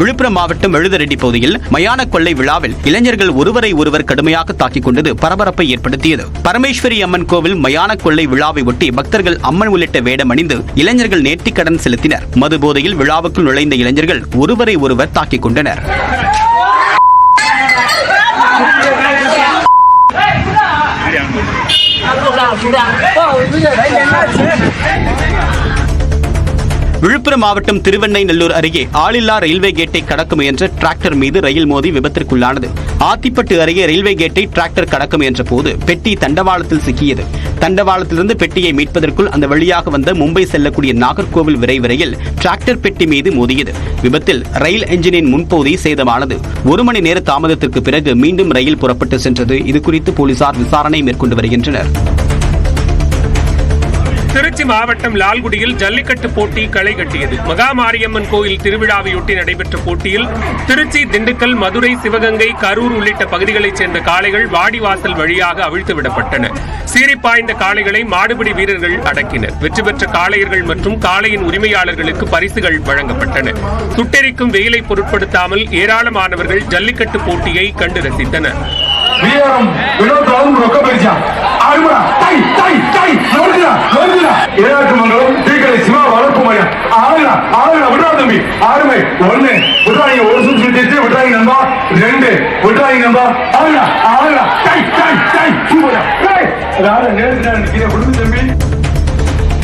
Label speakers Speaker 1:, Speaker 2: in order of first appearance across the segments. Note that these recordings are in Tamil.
Speaker 1: விழுப்புரம் மாவட்டம் எழுதரெட்டி பகுதியில் மயான கொள்ளை விழாவில் இளைஞர்கள் ஒருவரை ஒருவர் கடுமையாக தாக்கிக் கொண்டது பரபரப்பை ஏற்படுத்தியது பரமேஸ்வரி அம்மன் கோவில் மயான கொள்ளை விழாவை ஒட்டி பக்தர்கள் அம்மன் உள்ளிட்ட வேடம் அணிந்து இளைஞர்கள் நேர்த்திக்கடன் செலுத்தினர் மது போதையில் விழாவுக்குள் நுழைந்த இளைஞர்கள் ஒருவரை ஒருவர் தாக்கிக் கொண்டனர் என்ன விழுப்புரம் மாவட்டம் திருவெண்ணைநல்லூர் நல்லூர் அருகே ஆளில்லா ரயில்வே கேட்டை கடக்க முயன்ற டிராக்டர் மீது ரயில் மோதி விபத்திற்குள்ளானது ஆத்திப்பட்டு அருகே ரயில்வே கேட்டை டிராக்டர் கடக்க முயன்ற போது பெட்டி தண்டவாளத்தில் சிக்கியது தண்டவாளத்திலிருந்து பெட்டியை மீட்பதற்குள் அந்த வழியாக வந்த மும்பை செல்லக்கூடிய நாகர்கோவில் ரயில் டிராக்டர் பெட்டி மீது மோதியது விபத்தில் ரயில் என்ஜினின் முன்பகுதி சேதமானது ஒரு மணி நேர தாமதத்திற்கு பிறகு மீண்டும் ரயில் புறப்பட்டு சென்றது இதுகுறித்து போலீசார் விசாரணை மேற்கொண்டு வருகின்றனர்
Speaker 2: திருச்சி மாவட்டம் லால்குடியில் ஜல்லிக்கட்டு போட்டி களை கட்டியது மகாமாரியம்மன் கோயில் திருவிழாவையொட்டி நடைபெற்ற போட்டியில் திருச்சி திண்டுக்கல் மதுரை சிவகங்கை கரூர் உள்ளிட்ட பகுதிகளைச் சேர்ந்த காளைகள் வாடிவாசல் வழியாக அவிழ்த்து விடப்பட்டன சீறிப்பாய்ந்த காளைகளை மாடுபிடி வீரர்கள் அடக்கினர் வெற்றி பெற்ற காளையர்கள் மற்றும் காளையின் உரிமையாளர்களுக்கு பரிசுகள் வழங்கப்பட்டன சுட்டெரிக்கும் வெயிலை பொருட்படுத்தாமல் ஏராளமானவர்கள் ஜல்லிக்கட்டு போட்டியை கண்டு ரசித்தனர் ஏழாட்டு மங்கலம் தீக்கடை சிவா வளர்ப்பு மையம் ஆளுனா ஆளுனா விடுறா தம்பி ஆறுமை
Speaker 3: ஒண்ணு விடுறாங்க ஒரு சுற்று சுத்திட்டு விடுறாங்க நம்பா ரெண்டு விடுறாங்க நம்பா ஆளுனா ஆளுனா டை டை டை சூப்பரா ராட நேரத்தில் கீழே விடுங்க தம்பி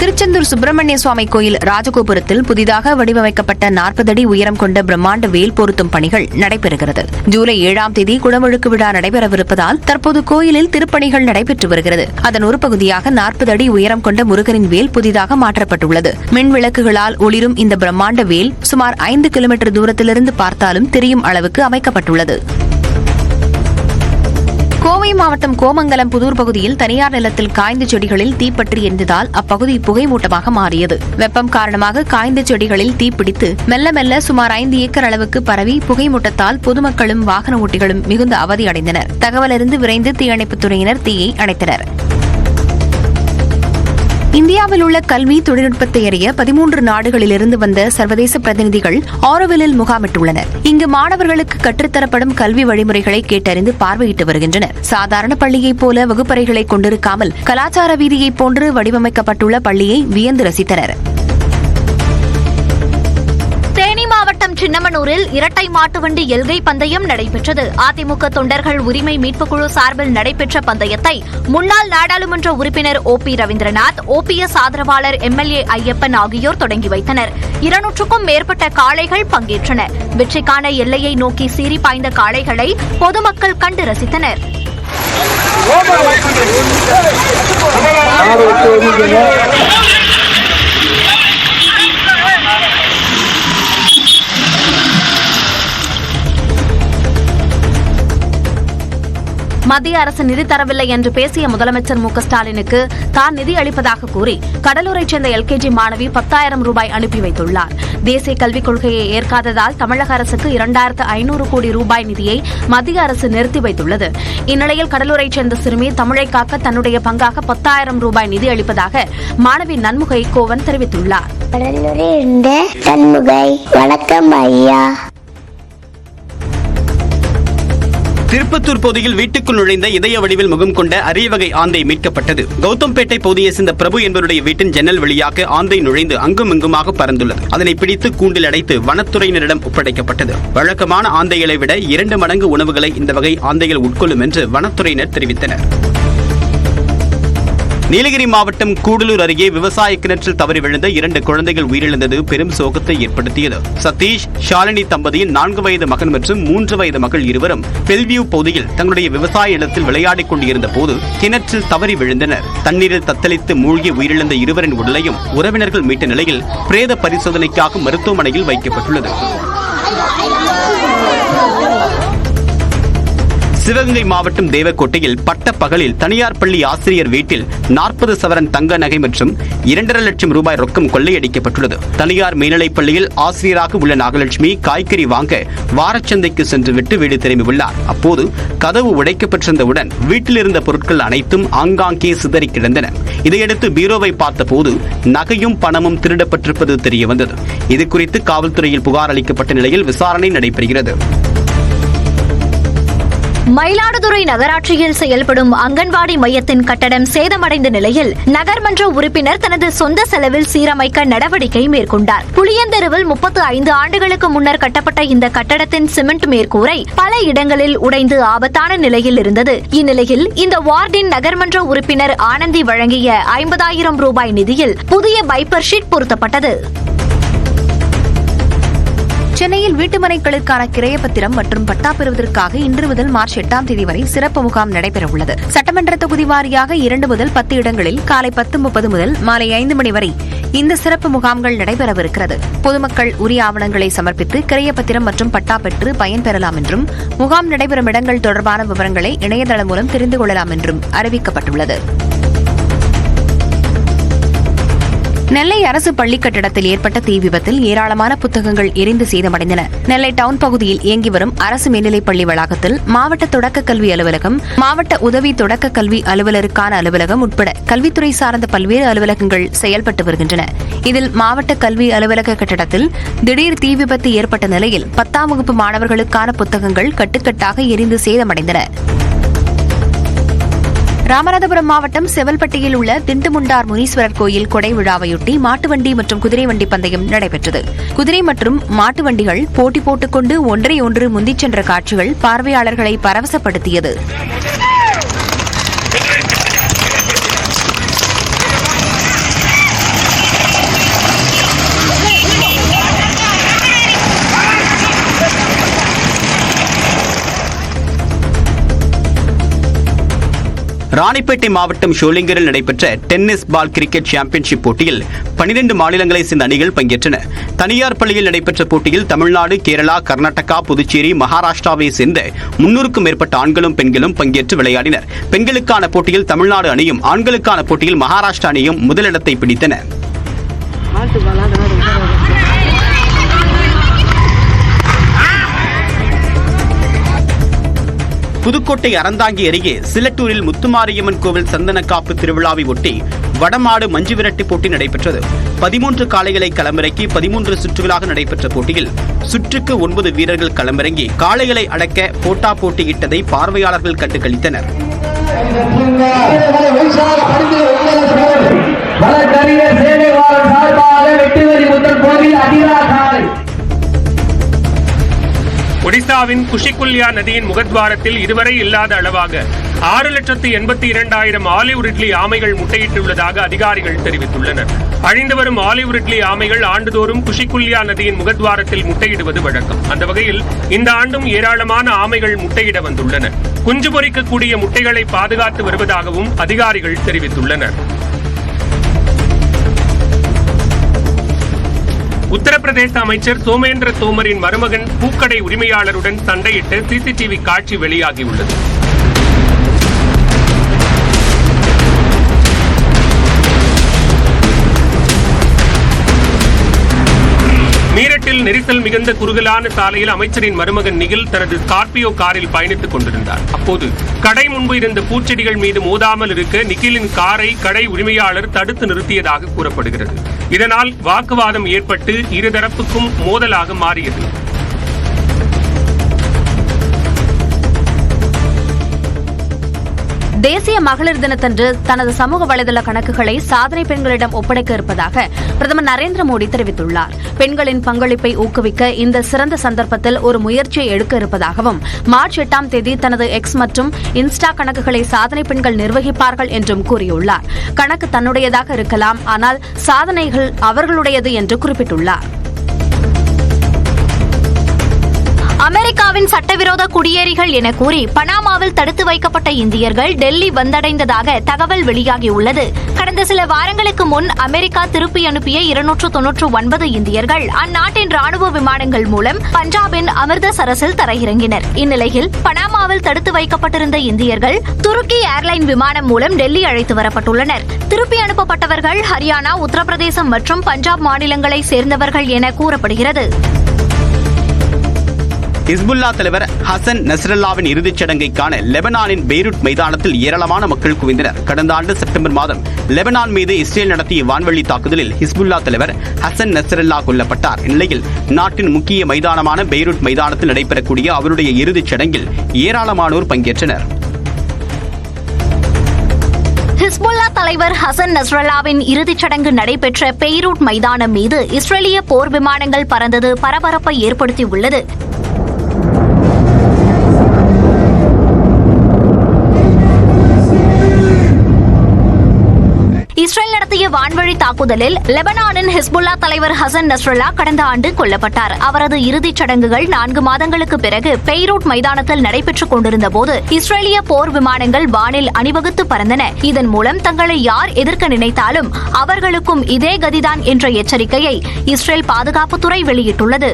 Speaker 3: திருச்செந்தூர் சுப்பிரமணிய சுவாமி கோயில் ராஜகோபுரத்தில் புதிதாக வடிவமைக்கப்பட்ட நாற்பது அடி உயரம் கொண்ட பிரம்மாண்ட வேல் பொருத்தும் பணிகள் நடைபெறுகிறது ஜூலை ஏழாம் தேதி குடமுழுக்கு விழா நடைபெறவிருப்பதால் தற்போது கோயிலில் திருப்பணிகள் நடைபெற்று வருகிறது அதன் ஒரு பகுதியாக நாற்பது அடி உயரம் கொண்ட முருகனின் வேல் புதிதாக மாற்றப்பட்டுள்ளது மின் விளக்குகளால் ஒளிரும் இந்த பிரம்மாண்ட வேல் சுமார் ஐந்து கிலோமீட்டர் தூரத்திலிருந்து பார்த்தாலும் தெரியும் அளவுக்கு அமைக்கப்பட்டுள்ளது கோவை மாவட்டம் கோமங்கலம் புதூர் பகுதியில் தனியார் நிலத்தில் காய்ந்த செடிகளில் தீப்பற்றி எரிந்ததால் அப்பகுதி புகைமூட்டமாக மாறியது வெப்பம் காரணமாக காய்ந்த செடிகளில் தீப்பிடித்து மெல்ல மெல்ல சுமார் ஐந்து ஏக்கர் அளவுக்கு பரவி புகைமூட்டத்தால் பொதுமக்களும் வாகன ஓட்டிகளும் மிகுந்த அவதியடைந்தனர் தகவலறிந்து விரைந்து தீயணைப்புத் துறையினர் தீயை அணைத்தனா் இந்தியாவில் உள்ள கல்வி தொழில்நுட்பத்தை அறிய பதிமூன்று நாடுகளில் இருந்து வந்த சர்வதேச பிரதிநிதிகள் ஆரோவிலில் முகாமிட்டுள்ளனர் இங்கு மாணவர்களுக்கு கற்றுத்தரப்படும் கல்வி வழிமுறைகளை கேட்டறிந்து பார்வையிட்டு வருகின்றனர் சாதாரண பள்ளியைப் போல வகுப்பறைகளை கொண்டிருக்காமல் கலாச்சார வீதியைப் போன்று வடிவமைக்கப்பட்டுள்ள பள்ளியை வியந்து ரசித்தனர் மாவட்டம் சின்னமனூரில் இரட்டை மாட்டுவண்டி எல்கை பந்தயம் நடைபெற்றது அதிமுக தொண்டர்கள் உரிமை மீட்புக்குழு சார்பில் நடைபெற்ற பந்தயத்தை முன்னாள் நாடாளுமன்ற உறுப்பினர் O P Ravindranath O P S ஆதரவாளர் எம்எல்ஏ ஐயப்பன் ஆகியோர் தொடங்கி வைத்தனர் இருநூற்றுக்கும் மேற்பட்ட காளைகள் பங்கேற்றன வெற்றிக்கான எல்லையை நோக்கி சீறி பாய்ந்த காளைகளை பொதுமக்கள் கண்டு ரசித்தனர் மத்திய அரசு நிதி தரவில்லை என்று பேசிய முதலமைச்சர் மு ஸ்டாலினுக்கு தான் நிதி அளிப்பதாக கூறி கடலூரைச் சேர்ந்த எல்கேஜி மாணவி பத்தாயிரம் ரூபாய் அனுப்பி வைத்துள்ளார் தேசிய கல்விக் கொள்கையை ஏற்காததால் தமிழக அரசுக்கு இரண்டாயிரத்து ஐநூறு கோடி ரூபாய் நிதியை மத்திய அரசு நிறுத்தி வைத்துள்ளது இந்நிலையில் கடலூரைச் சேர்ந்த சிறுமி தமிழை காக்க தன்னுடைய பங்காக பத்தாயிரம் ரூபாய் நிதி அளிப்பதாக மாணவி நன்முகை கோவன் தெரிவித்துள்ளார் வணக்கம் ஐயா
Speaker 4: திருப்பத்தூர் பகுதியில் வீட்டுக்குள் நுழைந்த இதய வடிவில் முகம் கொண்ட அரிய வகை ஆந்தை மீட்கப்பட்டது கௌதம்பேட்டை பகுதியை சேர்ந்த பிரபு என்பவருடைய வீட்டின் ஜன்னல் வழியாக ஆந்தை நுழைந்து அங்கும் இங்குமாக பறந்துள்ளது அதனை பிடித்து கூண்டில் அடைத்து வனத்துறையினரிடம் ஒப்படைக்கப்பட்டது வழக்கமான ஆந்தைகளை விட இரண்டு மடங்கு உணவுகளை இந்த வகை ஆந்தைகள் உட்கொள்ளும் என்று வனத்துறையினர் தெரிவித்தனர் நீலகிரி மாவட்டம் கூடலூர் அருகே விவசாய கிணற்றில் தவறி விழுந்த இரண்டு குழந்தைகள் உயிரிழந்தது பெரும் சோகத்தை ஏற்படுத்தியது சதீஷ் ஷாலினி தம்பதியின் நான்கு வயது மகன் மற்றும் மூன்று வயது மகள் இருவரும் பெல்வியூ பகுதியில் தங்களுடைய விவசாய இடத்தில் விளையாடிக் கொண்டிருந்த போது கிணற்றில் தவறி விழுந்தனர் தண்ணீரில் தத்தளித்து மூழ்கி உயிரிழந்த இருவரின் உடலையும் உறவினர்கள் மீட்ட நிலையில் பிரேத பரிசோதனைக்காக மருத்துவமனையில் வைக்கப்பட்டுள்ளது சிவகங்கை மாவட்டம் தேவக்கோட்டையில் பட்டப்பகலில் தனியார் பள்ளி ஆசிரியர் வீட்டில் நாற்பது சவரன் தங்க நகை மற்றும் இரண்டரை லட்சம் ரூபாய் ரொக்கம் கொள்ளையடிக்கப்பட்டுள்ளது தனியார் மேல்நிலைப் பள்ளியில் ஆசிரியராக உள்ள நாகலட்சுமி காய்கறி வாங்க வாரச்சந்தைக்கு சென்றுவிட்டு வீடு திரும்பியுள்ளார் அப்போது கதவு உடைக்கப்பட்டிருந்தவுடன் வீட்டில் இருந்த பொருட்கள் அனைத்தும் ஆங்காங்கே சிதறி கிடந்தன இதையடுத்து பீரோவை பார்த்தபோது நகையும் பணமும் திருடப்பட்டிருப்பது தெரியவந்தது இது குறித்து காவல்துறையில் புகார் அளிக்கப்பட்ட நிலையில் விசாரணை நடைபெறுகிறது
Speaker 3: மயிலாடுதுறை நகராட்சியில் செயல்படும் அங்கன்வாடி மையத்தின் கட்டடம் சேதமடைந்த நிலையில் நகர்மன்ற உறுப்பினர் தனது சொந்த செலவில் சீரமைக்க நடவடிக்கை மேற்கொண்டார் புளியந்தெருவில் முப்பத்து ஐந்து ஆண்டுகளுக்கு முன்னர் கட்டப்பட்ட இந்த கட்டடத்தின் சிமெண்ட் மேற்கூரை பல இடங்களில் உடைந்து ஆபத்தான நிலையில் இருந்தது இந்நிலையில் இந்த வார்டின் நகர்மன்ற உறுப்பினர் ஆனந்தி வழங்கிய ஐம்பதாயிரம் ரூபாய் நிதியில் புதிய பைப்பர் ஷீட் பொருத்தப்பட்டது சென்னையில் வீட்டுமனைகளுக்கான கிரையப்பத்திரம் மற்றும் பட்டா பெறுவதற்காக இன்று முதல் மார்ச் எட்டாம் தேதி வரை சிறப்பு முகாம் நடைபெறவுள்ளது சட்டமன்ற தொகுதி வாரியாக இரண்டு முதல் பத்து இடங்களில் காலை பத்து முப்பது முதல் மாலை ஐந்து மணி வரை இந்த சிறப்பு முகாம்கள் நடைபெறவிருக்கிறது பொதுமக்கள் உரிய ஆவணங்களை சமர்ப்பித்து கிரையப்பத்திரம் மற்றும் பட்டா பெற்று பயன்பெறலாம் என்றும் முகாம் நடைபெறும் இடங்கள் தொடர்பான விவரங்களை இணையதளம் மூலம் தெரிந்து கொள்ளலாம் என்றும் அறிவிக்கப்பட்டுள்ளது நெல்லை அரசு பள்ளி கட்டடத்தில் ஏற்பட்ட தீ விபத்தில் ஏராளமான புத்தகங்கள் எரிந்து சேதமடைந்தன நெல்லை டவுன் பகுதியில் இயங்கி வரும் அரசு மேல்நிலைப் பள்ளி வளாகத்தில் மாவட்ட தொடக்க கல்வி அலுவலகம் மாவட்ட உதவி தொடக்க கல்வி அலுவலருக்கான அலுவலகம் உட்பட கல்வித்துறை சார்ந்த பல்வேறு அலுவலகங்கள் செயல்பட்டு வருகின்றன இதில் மாவட்ட கல்வி அலுவலக கட்டடத்தில் திடீர் தீ விபத்து ஏற்பட்ட நிலையில் பத்தாம் வகுப்பு மாணவர்களுக்கான புத்தகங்கள் கட்டுக்கட்டாக எரிந்து சேதமடைந்தன ராமநாதபுரம் மாவட்டம் செவல்பட்டியில் உள்ள திண்டுமுண்டார் முனீஸ்வரர் கோயில் கொடை விழாவையொட்டி மாட்டு வண்டி மற்றும் குதிரை வண்டி பந்தயம் நடைபெற்றது குதிரை மற்றும் மாட்டு வண்டிகள் போட்டி போட்டுக்கொண்டு ஒன்றை ஒன்று முந்திச் சென்ற காட்சிகள் பார்வையாளர்களை பரவசப்படுத்தியது
Speaker 4: ராணிப்பேட்டை மாவட்டம் ஷோலிங்கரில் நடைபெற்ற டென்னிஸ் பால் கிரிக்கெட் சாம்பியன்ஷிப் போட்டியில் பனிரெண்டு மாநிலங்களை சேர்ந்த அணிகள் பங்கேற்றன தனியார் பள்ளியில் நடைபெற்ற போட்டியில் தமிழ்நாடு கேரளா கர்நாடகா புதுச்சேரி மகாராஷ்டிராவை சேர்ந்த முன்னூறுக்கும் மேற்பட்ட ஆண்களும் பெண்களும் பங்கேற்று விளையாடினர் பெண்களுக்கான போட்டியில் தமிழ்நாடு அணியும் ஆண்களுக்கான போட்டியில் மகாராஷ்டிரா அணியும் முதலிடத்தை பிடித்தன புதுக்கோட்டை அறந்தாங்கி அருகே சிலட்டூரில் முத்துமாரியம்மன் கோவில் சந்தன காப்பு திருவிழாவை ஒட்டி வடமாடு மஞ்சு விரட்டி போட்டி நடைபெற்றது பதிமூன்று காளைகளை களமிறக்கி பதிமூன்று சுற்றுகளாக நடைபெற்ற போட்டியில் சுற்றுக்கு ஒன்பது வீரர்கள் களமிறங்கி காளைகளை அடக்க போட்டா போட்டியிட்டதை பார்வையாளர்கள் கண்டு கழித்தனர்
Speaker 5: அதிகார ஒடிசாவின் குஷிகுல்யா நதியின் முகத்வாரத்தில் இதுவரை இல்லாத அளவாக ஆறு லட்சத்து எண்பத்தி இரண்டாயிரம் ஆலிவ் ரிட்லி ஆமைகள் முட்டையிட்டுள்ளதாக அதிகாரிகள் தெரிவித்துள்ளனர் அழிந்து வரும் ஆலிவ் ரிட்லி ஆமைகள் ஆண்டுதோறும் குஷிகுல்யா நதியின் முகத்வாரத்தில் முட்டையிடுவது வழக்கம் அந்த வகையில் இந்த ஆண்டும் ஏராளமான ஆமைகள் முட்டையிட வந்துள்ளன குஞ்சு பொறிக்கக்கூடிய முட்டைகளை பாதுகாத்து வருவதாகவும் அதிகாரிகள் தெரிவித்துள்ளனர் உத்தரப்பிரதேச அமைச்சர் சோமேந்திர தோமரின் மருமகன் பூக்கடை உரிமையாளருடன் சண்டையிட்டு சிசிடிவி காட்சி வெளியாகியுள்ளது மீரட்டில் நெரிசல் மிகுந்த குறுகலான சாலையில் அமைச்சரின் மருமகன் நிகில் தனது ஸ்கார்பியோ காரில் பயணித்துக் கொண்டிருந்தார் அப்போது கடை முன்பு இருந்த பூச்செடிகள் மீது மோதாமல் இருக்க நிகிலின் காரை கடை உரிமையாளர் தடுத்து நிறுத்தியதாக கூறப்படுகிறது இதனால் வாக்குவாதம் ஏற்பட்டு இருதரப்புக்கும் மோதலாக மாறியது
Speaker 6: தேசிய மகளிர் தினத்தன்று தனது சமூக வலைதள கணக்குகளை சாதனை பெண்களிடம் ஒப்படைக்க இருப்பதாக பிரதமர் நரேந்திர மோடி தெரிவித்துள்ளார் பெண்களின் பங்களிப்பை ஊக்குவிக்க இந்த சிறந்த சந்தர்ப்பத்தில் ஒரு முயற்சியை எடுக்க இருப்பதாகவும் மார்ச் எட்டாம் தேதி தனது எக்ஸ் மற்றும் இன்ஸ்டா கணக்குகளை சாதனை பெண்கள் நிர்வகிப்பார்கள் என்றும் கூறியுள்ளார் கணக்கு தன்னுடையதாக இருக்கலாம் ஆனால் சாதனைகள் அவர்களுடையது என்று குறிப்பிட்டுள்ளார்
Speaker 7: அமெரிக்காவின் சட்டவிரோத குடியேறிகள் என கூறி பனாமாவில் தடுத்து வைக்கப்பட்ட இந்தியர்கள் டெல்லி வந்தடைந்ததாக தகவல் வெளியாகியுள்ளது கடந்த சில வாரங்களுக்கு முன் அமெரிக்கா திருப்பி அனுப்பிய இருநூற்று தொன்னூற்று ஒன்பது இந்தியர்கள் அந்நாட்டின் ராணுவ விமானங்கள் மூலம் பஞ்சாபின் அமிர்தசரஸில் தரையிறங்கினர் இந்நிலையில் பனாமாவில் தடுத்து வைக்கப்பட்டிருந்த இந்தியர்கள் துருக்கி ஏர்லைன் விமானம் மூலம் டெல்லி அழைத்து வரப்பட்டுள்ளனர் திருப்பி அனுப்பப்பட்டவர்கள் ஹரியானா உத்தரப்பிரதேசம் மற்றும் பஞ்சாப் மாநிலங்களை சேர்ந்தவர்கள் என கூறப்படுகிறது
Speaker 8: ஹிஸ்புல்லா தலைவர் ஹசன் நஸ்ரல்லாவின் இறுதிச் சடங்கை காண லெபனானின் பெய்ரூட் மைதானத்தில் ஏராளமான மக்கள் குவிந்தனர் கடந்த ஆண்டு செப்டம்பர் மாதம் லெபனான் மீது இஸ்ரேல் நடத்திய வான்வழி தாக்குதலில் ஹிஸ்புல்லா தலைவர் ஹசன் நஸ்ரல்லா கொல்லப்பட்டார் இந்நிலையில் நாட்டின் முக்கிய மைதானமான பெய்ரூட் மைதானத்தில் நடைபெறக்கூடிய அவருடைய இறுதிச் சடங்கில் ஏராளமானோர் பங்கேற்றனர்
Speaker 9: ஹிஸ்புல்லா தலைவர் ஹசன் நஸ்ரல்லாவின் இறுதிச் சடங்கு நடைபெற்ற பெய்ரூட் மைதானம் மீது இஸ்ரேலிய போர் விமானங்கள் பறந்தது பரபரப்பை ஏற்படுத்தியுள்ளது இந்திய வான்வழி தாக்குதலில் லெபனானின் ஹிஸ்புல்லா தலைவர் ஹசன் நஸ்ரல்லா கடந்த ஆண்டு கொல்லப்பட்டார் அவரது இறுதிச் சடங்குகள் நான்கு மாதங்களுக்கு பிறகு பெய்ரூட் மைதானத்தில் நடைபெற்றுக் கொண்டிருந்த போது இஸ்ரேலிய போர் விமானங்கள் வானில் அணிவகுத்து பறந்தன இதன் மூலம் தங்களை யார் எதிர்க்க நினைத்தாலும் அவர்களுக்கும் இதே கதிதான் என்ற எச்சரிக்கையை இஸ்ரேல் பாதுகாப்புத்துறை வெளியிட்டுள்ளது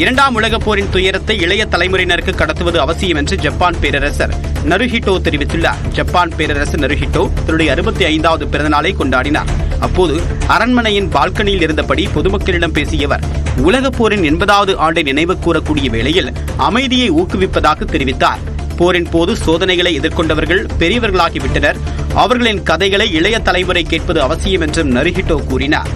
Speaker 10: இரண்டாம் உலகப் போரின் துயரத்தை இளைய தலைமுறையினருக்கு கடத்துவது அவசியம் என்று ஜப்பான் பேரரசர் நருஹிட்டோ தெரிவித்துள்ளார் ஜப்பான் பேரரசர் நருஹிட்டோ தன்னுடைய அறுபத்தி ஐந்தாவது பிறந்தநாளை கொண்டாடினார் அப்போது அரண்மனையின் பால்கனியில் இருந்தபடி பொதுமக்களிடம் பேசியவர் உலகப் போரின் எண்பதாவது ஆண்டை நினைவு கூறக்கூடிய வேளையில் அமைதியை ஊக்குவிப்பதாக தெரிவித்தார் போரின் போது சோதனைகளை எதிர்கொண்டவர்கள் பெரியவர்களாகிவிட்டனர் அவர்களின் கதைகளை இளைய தலைமுறை கேட்பது அவசியம் என்றும் நருஹிட்டோ கூறினார்